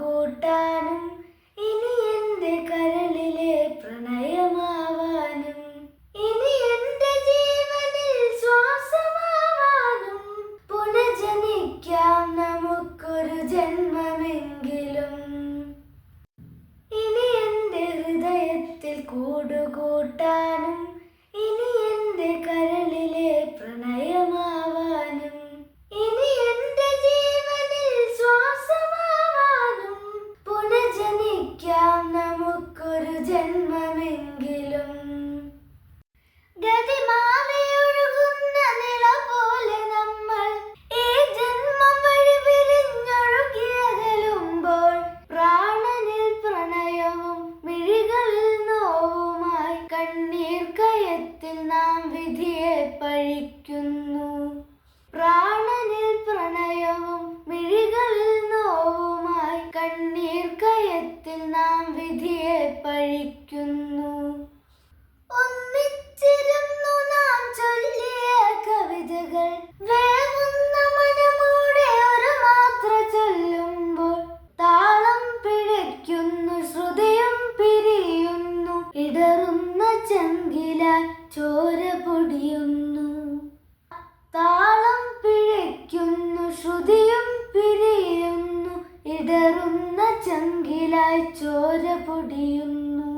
കൂട്ടാനും ഇനി എന്റെ കരളിലെ പ്രണയമാവാനും ഇനി എന്റെ ജീവനിൽ ശ്വാസമാവാനും പുനജനിക്കാം നമുക്കൊരു ജന്മമെങ്കിലും. ഇനി എന്റെ ഹൃദയത്തിൽ കൂടുകൂട്ടാനും പുനജനിക്കാം നമുക്കൊരു ജന്മമെങ്കിലും. ഗതിമാലയൊഴുകുന്ന നില പോലെ നമ്മൾ ഈ ജന്മം വഴി പിരിഞ്ഞൊഴുകിയകലുമ്പോൾ പ്രാണനിൽ പ്രണയവും മിഴികളിൽ നോവുമായി കണ്ണീർ കയത്തിൽ നാം വിധിയെ പഴിക്കുന്നു. പ്രാണനിൽ പ്രണയവും മിഴികളിൽ ചങ്കില ചോര പൊടിയുന്നു. താളം പിഴയ്ക്കുന്നു ശ്രുതിയും പിരിയുന്നു ഇടറുന്ന ചങ്കിലായി ചോര പൊടിയുന്നു.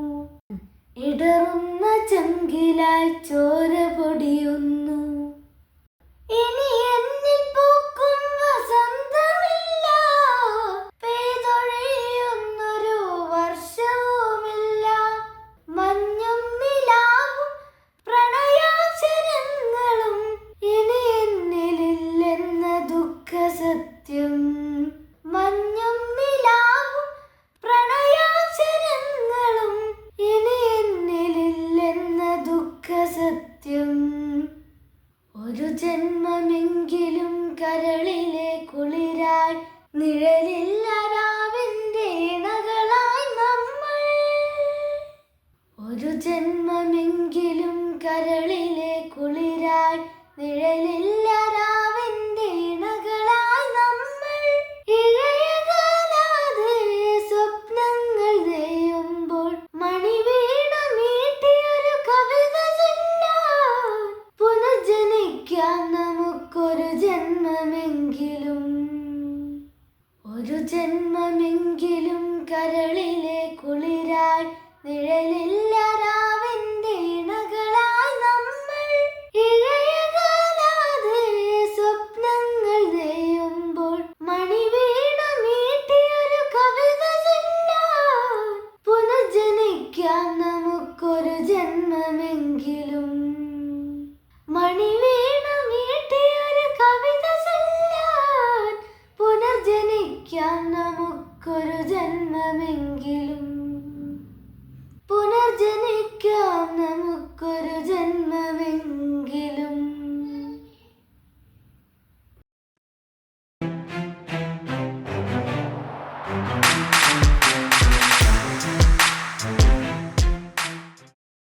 ഇടറുന്ന ചങ്കിലായി ചോര പൊടിയുന്നു. ഇനി സത്യം മഞ്ഞും നിലാവും പ്രണയാചരങ്ങളും ഇനി എന്നിലില്ലെന്ന ദുഃഖ സത്യം. ഒരു ജന്മമെങ്കിലും കരളിലെ കുളിരായി നിഴലില്ല രാവിന്റെ ഇണകളായി നമ്മൾ. ഒരു ജന്മമെങ്കിലും കരളിലെ കുളിരായി നിഴലില്ല ജന്മമെങ്കിലും ഒരു ജന്മമെങ്കിലും കരളിലെ കുളിരായി നിഴലില്ല രാവിന്റെ ഇണകളായി നമ്മൾ ഇഴയകാലാതെ സ്വപ്നങ്ങൾ നെയ്യുമ്പോൾ മണിവീണ മീട്ടിയൊരു കവിത ചൊല്ലാൻ പുനർജനിക്കാം നമുക്കൊരു ജന്മമെങ്കിലും നമുക്കൊരു ജന്മമെങ്കിലും പുനർജനിക്കാം നമുക്കൊരു ജന്മമെങ്കിലും.